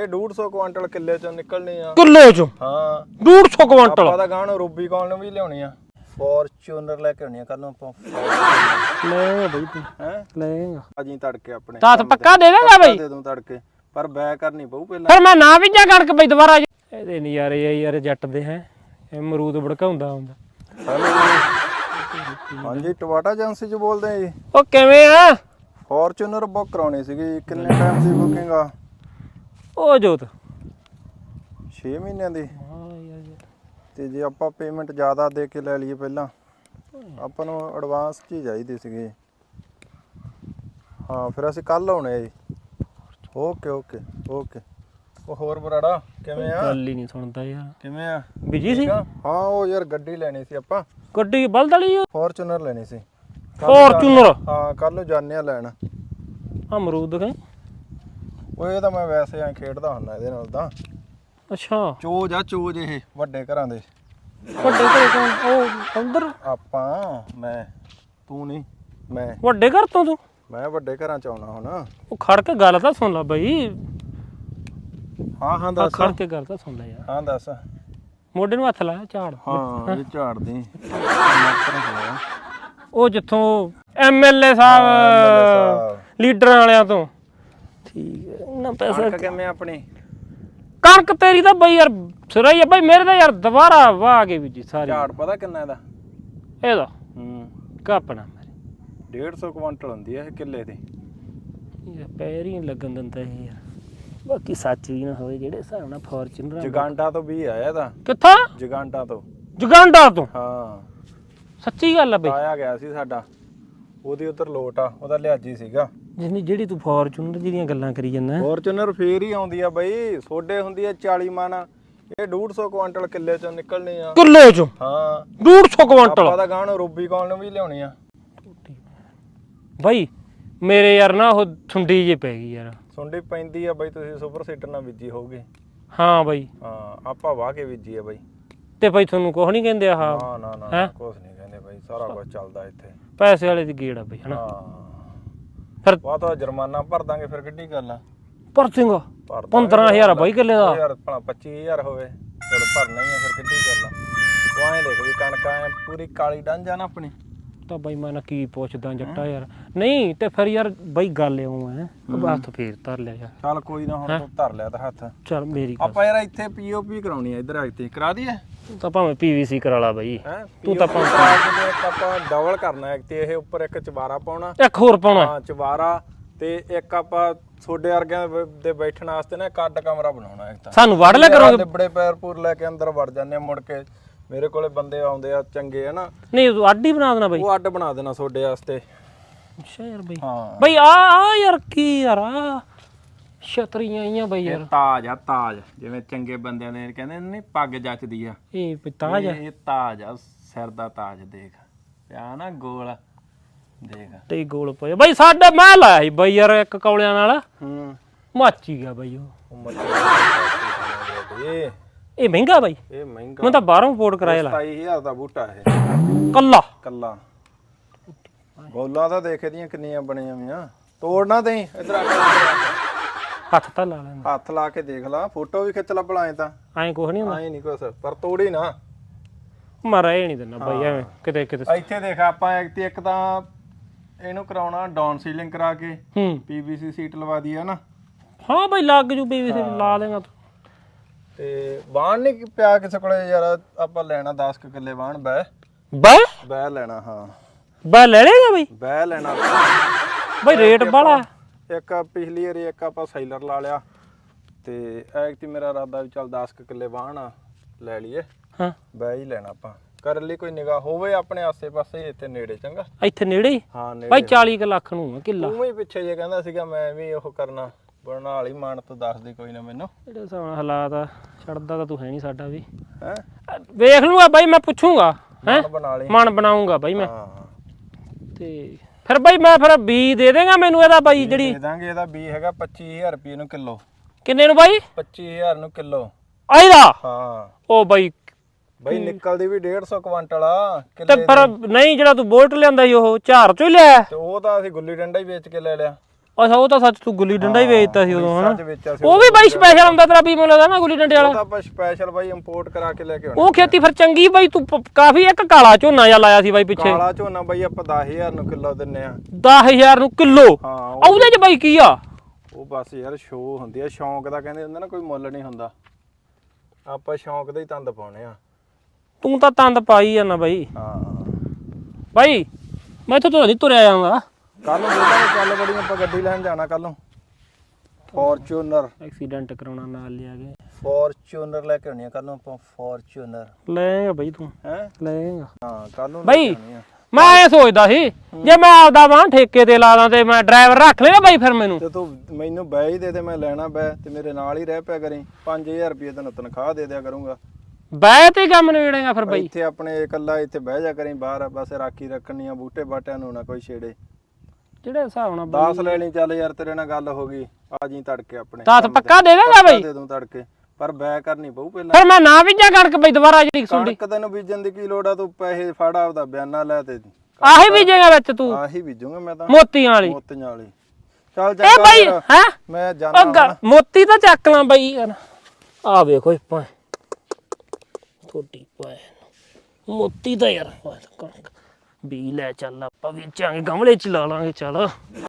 ਇਹ 150 ਕੁਆਂਟਲ ਕਿੱਲੇ ਚੋਂ ਨਿਕਲਣੀ ਆ। ਕਿੱਲੇ ਚੋਂ? ਹਾਂ। 150 ਕੁਇੰਟਲ ਆਪਾਂ ਤਾਂ ਗਾਣ ਰੂਬੀ ਕੌਣ ਨੂੰ ਵੀ ਲਿਆਉਣੀ ਆ। ਫੋਰਚੂਨਰ ਲੈ ਕੇ ਆਉਣੀ ਆ ਕੱਲ ਨੂੰ ਆਪਾਂ ਲੈ ਬਈ ਤੂੰ। ਹੈ? ਲੈਗਾ ਅਜੀ ਤੜਕੇ ਆਪਣੇ। ਤਾਂ ਪੱਕਾ ਦੇ ਦੇਗਾ ਬਈ? ਦੇ ਦੂੰ ਤੜਕੇ। ਪਰ ਬੈ ਕਰਨੀ ਪਊ ਪਹਿਲਾਂ। ਫਿਰ ਮੈਂ ਨਾ ਬੀਜਾਂ ਕਣਕ ਬਈ ਦੁਬਾਰਾ ਇਹਦੇ ਨਜ਼ਾਰੇ ਆ ਯਾਰ ਜੱਟ ਦੇ ਹੈ। ਇਹ ਅਮਰੂਦ ਭੜਕਾਉਂਦਾ ਹੁੰਦਾ। ਹਾਂਜੀ ਟਵਾਟਾ ਏਜੰਸੀ ਚ ਬੋਲਦੇ ਆ ਜੀ। ਉਹ ਕਿਵੇਂ ਆ? ਫੋਰਚੂਨਰ ਬੁੱਕ ਕਰਾਉਣੀ ਸੀਗੀ ਕਿੰਨੇ ਟਾਈਮ ਦੀ ਬੁਕਿੰਗ ਆ? ਉਹ ਜੋਤ। 6 ਮਹੀਨਿਆਂ ਦੀ। ਤੇ ਜੇ ਆਪਾਂ ਪੇਮੈਂਟ ਜ਼ਿਆਦਾ ਦੇ ਕੇ ਲੈ ਲਈਏ ਪਹਿਲਾਂ ਆਪਾਂ ਨੂੰ ਐਡਵਾਂਸ ਚ ਹੀ ਚਾਹੀਦੀ ਸੀਗੀ। ਹਾਂ ਫਿਰ ਅਸੀਂ ਕੱਲ ਆਉਣੇ ਆ ਜੀ। ਓਕੇ ਓਕੇ ਓਕੇ ਉਹ ਹੋਰ ਬਰਾੜਾ ਕਿਵੇਂ ਆ? ਗੱਲ ਹੀ ਨਹੀਂ ਸੁਣਦਾ ਯਾਰ। ਕਿਵੇਂ ਆ? ਬਿਜ਼ੀ ਸੀ? ਹਾਂ ਉਹ ਯਾਰ ਗੱਡੀ ਲੈਣੀ ਸੀ ਆਪਾਂ। ਗੱਡੀ ਬਲਦ ਵਾਲੀ ਆ? ਫੋਰਚੂਨਰ ਲੈਣੀ ਸੀ। ਫੋਰਚੂਨਰ ਹਾਂ ਕੱਲ ਨੂੰ ਆ ਲੈਣ। ਅਮਰੂਦ ਦਿਖਾਈ ਉਹ ਇਹ ਤਾਂ ਮੈਂ ਵੈਸੇ ਐ ਖੇਡਦਾ ਹੁੰਦਾ ਇਹਦੇ ਨਾਲ ਤਾਂ। ਅੱਛਾ। ਚੋਜ ਆ ਚੋਜ ਇਹ ਵੱਡੇ ਘਰਾਂ ਦੇ। ਵੱਡੇ ਘਰ ਤੋਂ? ਉਹ ਉਧਰ ਆਪਾਂ ਮੈਂ ਤੂੰ ਨਹੀਂ ਮੈਂ। ਵੱਡੇ ਘਰ ਤੋਂ ਤੂੰ? ਮੈਂ ਵੱਡੇ ਘਰਾਂ ਚ ਆਉਣਾ ਹੁਣ। ਉਹ ਖੜ ਕੇ ਗੱਲ ਤਾਂ ਸੁਣ ਲੈ ਬਈ। ਹਾਂ ਹਾਂ ਦੱਸ। ਖੜ ਕੇ ਗੱਲ ਤਾਂ ਸੁਣ ਲੈ ਯਾਰ। ਹਾਂ ਦੱਸ। ਮੋਢੇ ਨੂੰ ਹੱਥ ਲਾਇਆ ਝਾੜ। ਹਾਂ ਇਹ ਝਾੜਦੀ ਉਹ ਜਿੱਥੋਂ ਐਮਐਲਏ ਸਾਹਿਬ। ਲੀਡਰਾਂ ਵਾਲਿਆਂ ਤੋਂ। ਠੀਕ ਹੈ। ਉਹਨਾਂ ਪੈਸਾ ਕਣਕ ਕਿਵੇਂ ਆਪਣੀ? ਕਣਕ ਤੇਰੀ ਤਾਂ ਬਈ ਯਾਰ ਸਿਰਾ ਹੀ ਆ ਬਈ ਮੇਰੇ ਤਾਂ ਯਾਰ ਦੁਬਾਰਾ ਵਾਹ ਕੇ ਬੀਜੀ ਸਾਰੀ। ਝਾੜ ਪਤਾ ਕਿੰਨਾ ਇਹਦਾ? ਇਹਦਾ? ਹੂੰ। ਕਾਪਣਾ ਮੇਰੇ। 150 ਕੁਇੰਟਲ ਹੁੰਦੀ ਹੈ ਇਹ ਕਿੱਲੇ ਦੀ। ਇਹ ਪੈਰ ਹੀ ਨੀ ਲੱਗਣ ਦਿੰਦਾ ਇਹ ਯਾਰ। ਬਾਕੀ ਸੱਚ ਵੀ ਨਾ ਹੋਵੇ ਜਿਹੜੇ ਹਿਸਾਬ ਨਾਲ ਫੋਰਚੂਨਰ ਜਗਾਂਡਾ ਤੋਂ ਵੀ ਆਇਆ ਇਹਦਾ। ਕਿੱਥੋਂ? ਜਗਾਂਡਾ ਤੋਂ। ਜੁਗਾਂਡਾ ਤੋਂ? ਹਾਂ। ਸੱਚੀ ਗੱਲ ਆ ਬਈ। ਆਇਆ ਗਿਆ ਸੀ ਸਾਡਾ। ਉਹਦੀ ਉਧਰ ਲੋਟ ਆ ਉਹਦਾ ਲਿਆਜੀ ਸੀਗਾ। ਜਿੰਨੀ ਜਿਹੜੀ ਤੂੰ ਫੋਰਚੂਨਰ ਦੀਆਂ ਗੱਲਾਂ ਕਰੀ ਜਾਂਦਾ ਫੋਰਚੂਨਰ ਫੇਰ ਹੀ ਆਉਂਦੀ ਆ ਬਈ ਸੋਡੇ ਹੁੰਦੀ ਆ 40 ਮਨ ਇਹ 150 ਕੁਇੰਟਲ ਕਿੱਲੇ ਚੋਂ ਨਿਕਲਣੀ ਆ। ਕਿੱਲੇ ਚੋਂ? ਹਾਂ। 150 ਕੁਇੰਟਲ ਆਪਾਂ ਤਾਂ ਗਾਣ ਰੂਬੀ ਕੌਣ ਨੂੰ ਵੀ ਲਿਆਉਣੀ ਆ। ਬਈ ਮੇਰੇ ਯਾਰ ਨਾ ਉਹ ਠੁੰਡੀ ਜੇ ਪੈ ਗਈ ਯਾਰ। ਸੁੰਡੀ ਪੈਂਦੀ ਆ ਬਈ ਤੁਸੀਂ ਸੁਪਰ ਸੀਟਰ ਨਾਲ ਬੀਜੀ ਹੋਊਗੀ ਹਾਂ ਬਈ। ਹਾਂ ਆਪਾਂ ਵਾਹ ਕੇ ਬੀਜੀ ਆ ਬਈ। ਤੇ ਬਈ ਤੁਹਾਨੂੰ ਕੁਝ ਨਹੀਂ ਕਹਿੰਦੇ ਆਹ। ਨਾ ਨਾ ਨਾ ਹੈਂ? ਕੁਛ ਨਹੀਂ ਕਹਿੰਦੇ ਬਈ ਸਾਰਾ ਕੁਝ ਚੱਲਦਾ ਇੱਥੇ। ਪੈਸੇ ਵਾਲੇ ਦੀ ਗੇੜ ਆ ਬਈ ਹਨਾ? ਹਾਂ। ਫਿਰ ਵਾ ਤਾਂ ਜੁਰਮਾਨਾ ਭਰ ਦਾਂਗੇ ਫਿਰ ਕਿੱਡੀ ਗੱਲ ਆ? ਭਰ ਦਾਂਗੇ 15000 ਆ ਬਾਈ ਕਿੱਲੇ ਦਾ। ਯਾਰ ਭਲਾ 25000 ਹੋਵੇ ਚਲ ਭਰਨਾ ਹੀ ਆ ਫਿਰ ਕਿੱਡੀ ਗੱਲ ਆ? ਤੂੰ ਐਂ ਦੇਖ ਵੀ ਕਣਕ ਐ ਪੂਰੀ ਕਾਲੀ ਡੰਜ ਆ ਨਾ ਆਪਣੀ। ਤਾਂ ਬਈ ਮੈਂ ਨਾ ਕੀ ਪੁੱਛਦਾ ਜੱਟਾ ਯਾਰ। ਨਹੀਂ ਤੇ ਫਿਰ ਯਾਰ ਬਈ ਗੱਲ ਇਉਂ ਹੈ। ਹੱਥ ਫੇਰ ਧਰ ਲਿਆ ਯਾਰ। ਚੱਲ ਕੋਈ ਨਾ ਹੁਣ ਤੂੰ ਧਰ ਲਿਆ ਤਾਂ ਹੱਥ। ਚੱਲ ਮੇਰੀ ਗੱਲ ਆਪਾਂ ਯਾਰ ਇੱਥੇ ਪੀਓਪੀ ਕਰਾਉਣੀ ਆ ਇੱਧਰ ਆ ਕੇ ਕਰਾ ਦਈਏ? ਤੂੰ ਤਾਂ ਭਾਵੇਂ ਪੀਵੀਸੀ ਕਰਾ ਲਾ ਬਈ। ਹੈ? ਤੂੰ ਤਾਂ ਇੱਕ ਆਪਾਂ ਡਬਲ ਕਰਨਾ ਇੱਕ ਤੇ ਇਹ ਉੱਪਰ ਇੱਕ ਚਵਾਰਾ ਪਾਉਣਾ। ਇੱਕ ਹੋਰ ਪਾਉਣਾ। ਹਾਂ ਚਵਾਰਾ ਤੇ ਇੱਕ ਆਪਾਂ ਛੋਡੇ ਵਰਗਿਆਂ ਦੇ ਬ- ਦੇ ਬੈਠਣ ਵਾਸਤੇ ਨਾ ਇੱਕ ਅੱਡ ਕਮਰਾ ਬਣਾਉਣਾ ਇੱਕ ਤਾਂ। ਸਾਨੂੰ ਵੜ ਲਿਆ ਕਰੋਗੇ? ਲਿਬੜੇ ਪੈਰ ਪੂਰ ਲੈ ਕੇ ਅੰਦਰ ਵੜ ਜਾਂਦੇ ਆ ਮੁੜ ਕੇ ਮੇਰੇ ਕੋਲੇ ਬੰਦੇ ਆਉਂਦੇ ਆ ਚੰਗੇ ਆ ਨਾ? ਨਹੀਂ ਤੂੰ ਅੱਡ ਹੀ ਬਣਾ ਦੇਣਾ ਬਈ। ਉਹ ਅੱਡ ਬਣਾ ਦੇਣਾ ਛੋਡੇ ਵਾਸਤੇ। ਅੱਛਾ ਯਾਰ ਬਈ। ਹਾਂ। ਬਈ ਆ ਆ ਯਾਰ ਕੀ ਯਾਰ ਆ ਛਤਰੀਆਂ ਆਈਆਂ ਬਈ ਯਾਰ। ਇਹ ਤਾਜ ਆ ਤਾਜ। ਜਿਵੇਂ ਚੰਗੇ ਬੰਦਿਆਂ ਦੇ ਕਹਿੰਦੇ ਨੇ ਪੱਗ ਜੱਚਦੀ ਆ। ਇਹ ਪਿਤਾਜ ਇਹ ਇਹ ਤਾਜ ਆ ਸਿਰ ਦਾ ਤਾਜ ਦੇਖ। ਪਿਆ ਨਾ ਗੋਲ ਦੇਖ। ਤੇ ਗੋਲ ਪਿਆ ਬਈ ਸਾਡੇ ਮੈਂ ਲਾਇਆ ਸੀ ਬਈ ਯਾਰ ਇੱਕ ਕੌਲਿਆਂ ਨਾਲ। ਹੂੰ। ਮਾਚੀ ਗਿਆ ਬਈ ਉਹ। ਇਹ ਇਹ ਮਹਿੰਗਾ ਬਈ। ਇਹ ਮਹਿੰਗਾ। ਮੈਂ ਤਾਂ ਬਾਹਰੋਂ ਇੰਪੋਰਟ ਕਰਾਇਆ ਲਾ। 27000 ਦਾ ਬੂਟਾ ਇਹ। ਕੱਲਾ। ਕੱਲਾ। ਗੋਲਾਂ ਤਾਂ ਦੇਖ ਇਹਦੀਆਂ ਕਿੰਨੀਆਂ ਬਣੀਆਂ ਵੀਆਂ। ਤੋੜਨਾ ਤੇ। ਇਧਰ ਆ। ਕੇ ਹੱਥ ਤਾਂ ਲਾ ਲੈਣਾ ਹੱਥ ਲਾ ਕੇ ਦੇਖ ਲਾ ਫੋਟੋ ਵੀ ਖਿੱਚ ਲਾ ਭਲਾਏ ਤਾਂ। ਐਂ ਕੁਛ ਨਹੀਂ ਹੁੰਦਾ। ਆਏ ਨਹੀਂ ਕੁਛ ਪਰ ਤੋੜੀ ਨਾ। ਮੈਂ ਰਹਿ ਨਹੀਂ ਦਿੰਦਾ ਬਈ ਐਵੇਂ ਕਿਤੇ ਕਿਤੇ। ਇੱਥੇ ਦੇਖ ਆਪਾਂ ਇੱਕ ਤੇ ਇੱਕ ਤਾਂ ਇਹਨੂੰ ਕਰਾਉਣਾ ਡਾਊਨ ਸੀਲਿੰਗ ਕਰਾ ਕੇ ਹੂੰ। ਪੀਵੀਸੀ ਸੀਟ ਲਵਾ ਦੀ ਆ ਨਾ। ਹਾਂ ਬਈ ਲੱਗ ਜੂ ਪੀਵੀਸੀ ਲਾ ਦੇਗਾ ਤੂੰ। ਤੇ ਵਾਹਣ ਨਹੀਂ ਪਿਆ ਕਿਸੇ ਕੋਲੇ ਯਾਰ ਆਪਾਂ ਲੈਣਾ 10 ਕੁ ਕਿੱਲੇ ਵਾਹਣ ਬੈ ਬੈ ਬੈ ਲੈਣਾ ਹਾਂ। ਬੈ ਲੈ ਲੇਗਾ ਬਈ। ਬੈ ਲੈਣਾ। ਬਈ ਰੇਟ ਬਾਲਾ ਇੱਕ ਪਿਛਲੀ ਵਾਰੀ ਇੱਕ ਆਪਾਂ ਸੈਲਰ ਲਾ ਲਿਆ ਤੇ ਐਕਟੀ ਮੇਰਾ ਇਰਾਦਾ ਵੀ ਚੱਲ 10 ਕੁ ਕਿੱਲੇ ਵਾਹਣ ਆ, ਲੈ ਲਈਏ। ਹਾਂ। ਬੈ ਹੀ ਲੈਣਾ ਆਪਾਂ। ਕਰਨ ਲਈ ਕੋਈ ਨਿਗਾਹ ਹੋਵੇ ਆਪਣੇ ਆਸੇ-ਪਾਸੇ ਇੱਥੇ ਨੇੜੇ ਚੰਗਾ? ਇੱਥੇ ਨੇੜੇ ਹੀ? ਹਾਂ ਨੇੜੇ ਬਈ 40 ਕੁ ਲੱਖ ਨੂੰ ਆ ਕਿੱਲਾ। ਤੂੰ ਵੀ ਪਿੱਛੇ ਜੇ ਕਹਿੰਦਾ ਸੀਗਾ ਮੈਂ ਵੀ ਉਹ ਕਰਨਾ। ਬਣਾ ਵਾਲੀ ਮਾਨ ਤੋਂ ਦੱਸ ਦੇ ਕੋਈ ਨਾ ਮੈਨੂੰ। ਜਿਹੜੇ ਹਿਸਾਬ ਨਾਲ ਹਾਲਾਤ ਆ ਛੱਡਦਾ ਤਾਂ ਤੂੰ ਹੈ ਨਹੀਂ ਸਾਡਾ ਵੀ। ਹੈ? ਅ, ਵੇਖ ਲੂੰਗਾ ਬਾਈ ਮੈਂ ਪੁੱਛੂੰਗਾ। ਹੈ? ਬਣਾ ਲਈ। ਮਨ ਬਣਾਉਂਗਾ ਬਾਈ ਮੈਂ। ਹਾਂ। ਤੇ ਫਿਰ ਬਾਈ ਮੈਂ ਫਿਰ ਬੀ ਦੇ ਦੇਗਾ ਮੈਨੂੰ ਇਹਦਾ ਬਾਈ ਜਿਹੜੀ ਦੇ ਦਾਂਗੇ ਇਹਦਾ ਬੀ ਹੈਗਾ 25000 ਰੁਪਏ ਨੂੰ ਕਿਲੋ। ਕਿੰਨੇ ਨੂੰ ਬਾਈ? 25000 ਨੂੰ ਕਿਲੋ। ਆਇਦਾ ਹਾਂ। ਉਹ ਬਾਈ ਬਈ ਨਿਕਲਦੀ ਵੀ 150 ਕੁਇੰਟਲ ਆ ਤੇ ਕਿੱਲੇ ਪਰ ਨਹੀਂ ਜਿਹੜਾ ਤੂੰ ਬੋਲਟ ਲਿਆਂਦਾ ਸੀ ਉਹ ਝਾਰ ਚੋਂ ਹੀ ਲਿਆ। ਤੇ ਉਹ ਤਾਂ ਅਸੀਂ ਗੁੱਲੀ ਡੰਡਾ ਹੀ ਵੇਚ ਕੇ ਲੈ ਲਿਆ। ਅੱਛਾ ਉਹ ਤਾਂ ਸੱਚ ਤੂੰ ਗੁੱਲੀ ਡੰਡਾ ਹੀ ਵੇਚਤਾ ਸੀ ਉਦੋਂ ਹਨਾ? ਸੱਚ ਵੇਚਿਆ ਸੀ ਉਹ ਵੀ ਬਾਈ ਸਪੈਸ਼ਲ ਹੁੰਦਾ ਤੇਰਾ ਵੀ ਮੈਨੂੰ ਲੱਗਦਾ ਨਾ ਗੁੱਲੀ ਡੰਡੇ ਉਹ ਵਾਲਾ ਤਾਂ ਆਪਾਂ ਸਪੈਸ਼ਲ ਬਾਈ ਇੰਪੋਰਟ ਕਰਾ ਕੇ ਲੈ ਕੇ ਆਉਣਾ ਉਹ ਖੇਤੀ ਫਿਰ ਚੰਗੀ ਬਾਈ ਤੂੰ ਪ- ਕਾਫੀ ਇੱਕ ਕਾਲਾ ਝੋਨਾ ਜਿਹਾ ਲਾਇਆ ਸੀ ਬਾਈ ਪਿੱਛੇ। ਕਾਲਾ ਝੋਨਾ ਬਾਈ ਆਪਾਂ 10000 ਨੂੰ ਕਿਲੋ ਦਿੰਨੇ ਆ। 10000 ਨੂੰ ਕਿਲੋ? ਹਾਂ ਉਹ- ਉਹਦੇ ਚ ਬਾਈ ਕੀ ਆ? ਉਹ ਬਸ ਯਾਰ ਸ਼ੋਅ ਹੁੰਦੀ ਆ ਸ਼ੌਂਕ ਦਾ ਕਹਿੰਦੇ ਹੁੰਦੇ ਨਾ ਕੋਈ ਮੁੱਲ ਨਹੀਂ ਹੁੰਦਾ। ਆਪਾਂ ਸ਼ੌਂਕ ਦਾ ਹੀ ਤੰਦ ਪਾਉਣੇ ਆ। ਤੂੰ ਤਾਂ ਤੰਦ ਪਾਈ ਜਾਂਦਾ ਬਾਈ। ਹਾਂ। ਬਾਈ ਮੈਂ ਇੱਥੋਂ ਤੋਂ ਨਹੀਂ ਤੁਰਿਆ ਜਾਂਦਾ ਕੱਲ ਨੂੰ ਬੇਟਾ ਚੱਲ ਬੜੀ ਆਪਾਂ ਗੱਡੀ ਲੈਣ ਜਾਣਾ ਕੱਲ ਨੂੰ। ਫੋਰਚੂਨਰ ਐਕਸੀਡੈਂਟ ਕਰਾਉਣਾ ਨਾਲ ਲਿਆ ਕੇ। ਫੋਰਚੂਨਰ ਲੈ ਕੇ ਆਉਣੀ ਆ ਕੱਲ ਨੂੰ ਆਪਾਂ ਫੋਰਚੂਨਰ ਲੈਂਗਾ ਬਾਈ ਤੂੰ। ਹੈ? ਲੈਂਗਾ ਹਾਂ ਕੱਲ ਨੂੰ ਲੈ ਬਾਈ ਕੇ ਆਉਣੀ ਆ। ਮੈਂ ਇਹ ਸੋਚਦਾ ਸੀ ਜੇ ਮੈਂ ਆਪਦਾ ਵਾਂ ਠੇਕੇ ਤੇ ਲਾ ਦਾਂ ਤੇ ਮੈਂ ਡਰਾਈਵਰ ਰੱਖ ਲੈਣਾ ਬਾਈ ਫਿਰ ਮੈਨੂੰ। ਤੇ ਤੂੰ ਮੈਨੂੰ ਬੈ ਹੀ ਦੇ ਦੇ ਮੈਂ ਲੈਣਾ ਬੈ ਤੇ ਮੇਰੇ ਨਾਲ ਹੀ ਰਹਿ ਪਿਆ ਕਰੀ। 5000 ਰੁਪਏ ਤੈਨੂੰ ਤਨਖਾਹ ਦੇ ਦਿਆ ਕਰੂੰਗਾ। ਬੈ ਤੇ ਕੰਮ ਨਿਬੜੇਗਾ ਫਿਰ ਬਾਈ। ਇੱਥੇ ਆਪਣੇ ਇਕੱਲਾ ਇੱਥੇ ਬਹਿ ਜਾ ਕਰੀ ਬਾਹਰ ਬਸ ਰਾਖੀ ਰੱਖਣੀ ਆ ਬੂਟੇ ਬਾਟਿਆਂ ਨੂੰ ਨਾ ਕੋਈ ਛੇੜੇ। ਜਿਹੜੇ ਹਿਸਾਬ ਨਾਲ ਬਾਈ 10 ਲੈ ਲਈ ਚੱਲ ਯਾਰ ਤੇਰੇ ਨਾਲ ਗੱਲ ਹੋ ਗਈ। ਆ ਜੀ ਤੜਕੇ ਆਪਣੇ। ਤੇ। ਪੱਕਾ ਦੇ ਦੇਗਾ ਬਾਈ? ਦੇ ਦੂੰ ਤੜਕੇ। ਪਰ ਬੈ ਕਰਨੀ ਪਊ ਪਹਿਲਾਂ। ਫਿਰ ਮੈਂ ਨਾ ਬੀਜਾਂ ਕਣਕ ਬਈ ਦੁਬਾਰਾ ਜਿਹੜੀ ਸੁੰਡੀ। ਕਣਕ ਤੈਨੂੰ ਬੀਜਣ ਦੀ ਕੀ ਲੋੜ ਆ? ਤੂੰ ਪੈਸੇ ਫੜ ਆਪਦਾ ਬਿਆਨਾ ਲੈ ਤੇ। ਆਹੀ ਬੀਜੇਗਾ ਵਿੱਚ ਤੂੰ। ਆਹੀ ਬੀਜੂਗਾ ਮੈਂ ਤਾਂ। ਮੋਤੀਆਂ ਵਾਲੀ। ਮੋਤੀਆਂ ਵਾਲੀ। ਚੱਲ ਇਹ ਚੰਗਾ ਬਾਈ ਹੈ? ਮੈਂ ਜਾਣਾ ਮੋਤੀ ਤਾਂ ਚੱਕ ਲਾਂ ਬਾਈ ਯਾਰ। ਆ ਵੇਖੋ ਪਾ ਥੋੜੀ ਪਾਏ ਮੋਤੀ ਤਾਂ ਯਾਰ ਕਣਕ। ਵੀ ਲੈ ਚੱਲ ਆਪਾਂ ਵੇਚਾਂਗੇ ਗਮਲੇ ਚ ਲਾ ਲਾਂਗੇ ਚੱਲ।